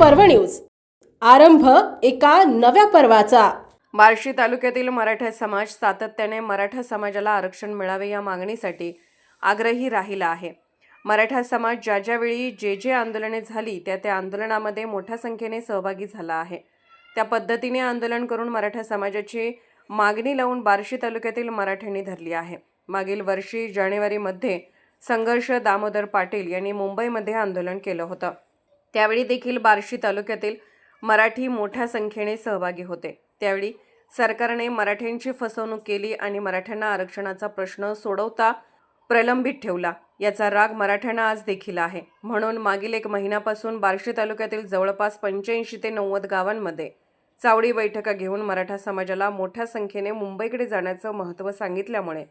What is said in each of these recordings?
पर्व न्यूज. आरंभ एका नव्या पर्वाचा. बार्शी तालुक्यातील मराठा समाज सातत्याने मराठा समाजाला आरक्षण मिळावे या मागणीसाठी आग्रही राहिला आहे. मराठा समाज ज्या ज्यावेळी जे जे आंदोलने झाली त्या त्या आंदोलनामध्ये मोठ्या संख्येने सहभागी झाला आहे. त्या पद्धतीने आंदोलन करून मराठा समाजाची मागणी लावून बार्शी तालुक्यातील मराठ्यांनी धरली आहे. मागील वर्षी जानेवारीमध्ये संघर्ष दामोदर पाटील यांनी मुंबईमध्ये आंदोलन केलं होतं. त्यावेळी देखील बार्शी तालुक्यातील मराठी मोठ्या संख्येने सहभागी होते. त्यावेळी सरकारने मराठ्यांची फसवणूक केली आणि मराठ्यांना आरक्षणाचा प्रश्न सोडवता प्रलंबित ठेवला. याचा राग मराठ्यांना आज देखील आहे. म्हणून मागील एक महिन्यापासून बार्शी तालुक्यातील जवळपास पंच्याऐंशी ते नव्वद गावांमध्ये चावडी बैठका घेऊन मराठा समाजाला मोठ्या संख्येने मुंबईकडे जाण्याचं महत्त्व सांगितल्यामुळे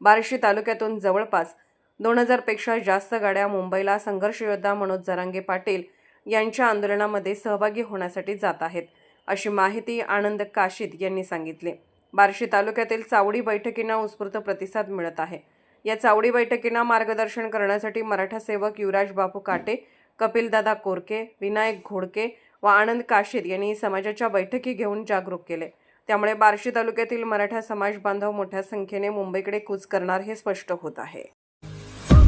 बार्शी तालुक्यातून जवळपास दोन हजारपेक्षा जास्त गाड्या मुंबईला संघर्ष योद्धा मनोज जरांगे पाटील यांच्या आंदोलनामध्ये सहभागी होण्यासाठी जात आहेत अशी माहिती आनंद काशीद यांनी सांगितली. बार्शी तालुक्यातील चावडी बैठकींना उत्स्फूर्त प्रतिसाद मिळत आहे. या चावडी बैठकींना मार्गदर्शन करण्यासाठी मराठा सेवक युवराज बापू काटे कपिलदादा कोरके विनायक घोडके व आनंद काशीद यांनी समाजाच्या बैठकी घेऊन जागरूक केले. त्यामुळे बार्शी तालुक्यातील मराठा समाज बांधव मोठ्या संख्येने मुंबईकडे कूच करणार हे स्पष्ट होत आहे.